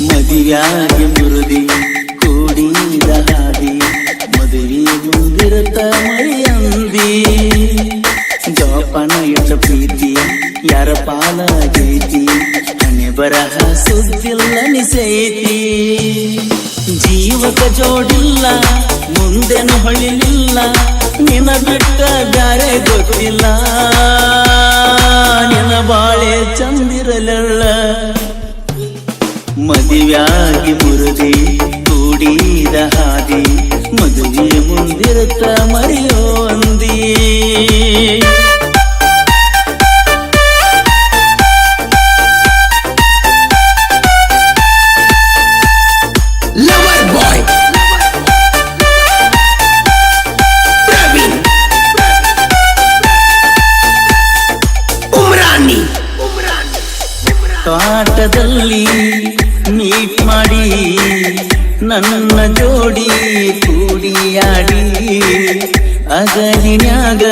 ಮದುವೆಯಾಗಿ ಮುರುದಿ, ಕೂಡಿದ ಹಾದಿ, ಮದುವೆ ಮುಂದಿರುತ್ತ ಮೈಯಂದಿ ಜೋಪಾನ ಇಟ್ಟ ಪ್ರೀತಿ, ಯಾರ ಪಾಲಾಗೈತಿ? ಹಣೆ ಬರಹ ಸುದ್ದಿಲ್ಲ ನಿಸೈತಿ ಜೀವಕ ಜೋಡಿಲ್ಲ, ಮುಂದೆನು ಹೊಳಿಲಿಲ್ಲ ನಿನ ಬಿಟ್ಟ ಬ್ಯಾರೆ ಗೊತ್ತಿಲ್ಲ. ನಿನ ಬಾಳೆ ಚಂದಿರಲಲ್ಲ ಮದುವೆಯಾಗಿ ಮುರುದಿ ಕೂಡಿದ ಹಾದಿ ಮದುವೆ ಮುಂದಿರುತ್ತ ಮರೆಯೋ ಅಂದಿ. ಮೀಟ್ ಮಾಡಿ ನನ್ನ ಜೋಡಿ ಕೂಡಿಯಾಡಿ ಅಗಲಿನ್ಯಾಗ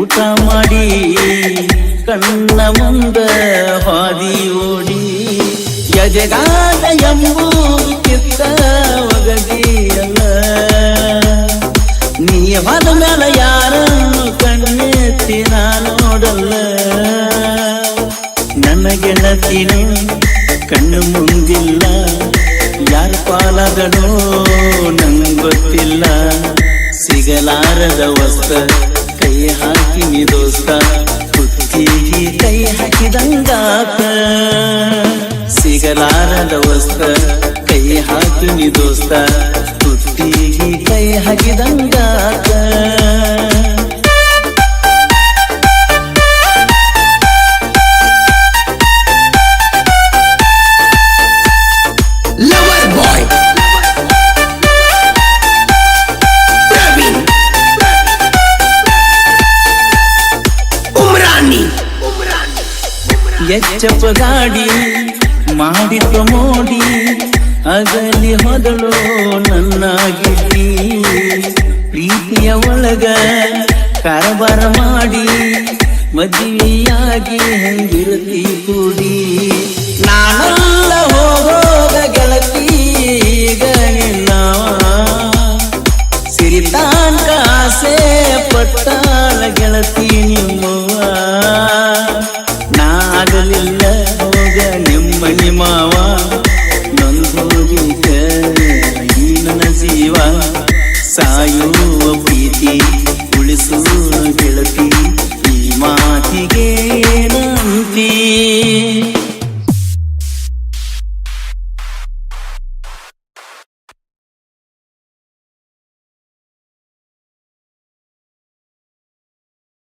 ಊಟ ಮಾಡಿ, ಕಣ್ಣ ಮುಂದ ಹಾದಿ ಓಡಿ. ಯಜಗಾದ ಎಂಬು ಕಿತ್ತ ಒಗದಿಯಲ್ಲ ನಿಯಮದ ಮೇಲೆ ಯಾರನ್ನು ಕಣ್ಣೆತ್ತಿ ನಾನು ನೋಡಲ್ಲ. ನನಗೆ ಗೆಳತಿನು ಕಣ್ಣು ಮುಂದಿಲ್ಲ. ಯಾರ ನಂಗೆ ಗೊತ್ತಿಲ್ಲ. ಸಿಗಲಾರದ ವಸ್ತ ಕೈ ಹಾಕಿನಿ ದೋಸ್ತ ಕುತ್ತಿಗೆ ಕೈ ಹಾಕಿದಂಗಾತ ಸಿಗಲಾರದ ವಸ್ತ ಕೈ ಹಾಕಿನಿ ದೋಸ್ತ ಕುತ್ತಿಗೆ ಕೈ ಹಾಕಿದಂಗಾತ ಎಚ್ಚಪ್ಪ ಗಾಡಿ ಮಾಡಿತು ಮೋಡಿ ಅಗಲಿ ಹೊದಳು ನನ್ನಾಗಿದ್ದಿ ಪ್ರೀತಿಯ ಒಳಗ ಕಾರಬಾರ ಮಾಡಿ, ಮದುವೆಯಾಗಿ ಹೆಂಗಿರತಿ ಕೂಡಿ. ನಾನಲ್ಲ ಹೋಗೋದ ಗೆಳತಿ, ಈಗ ನಿನ್ನವ ಸಿರಿತಾಂಕ ಆಸೆ ಪಟ್ಟಾಳ ಗೆಳತಿ ನಿಮ್ಮವ್ವ ಸಾಯುವ ಪ್ರೀತಿ ಉಳಿಸುವ ಗೆಳತಿ ಈ ಮಾತಿಗೆ ನಂತಿ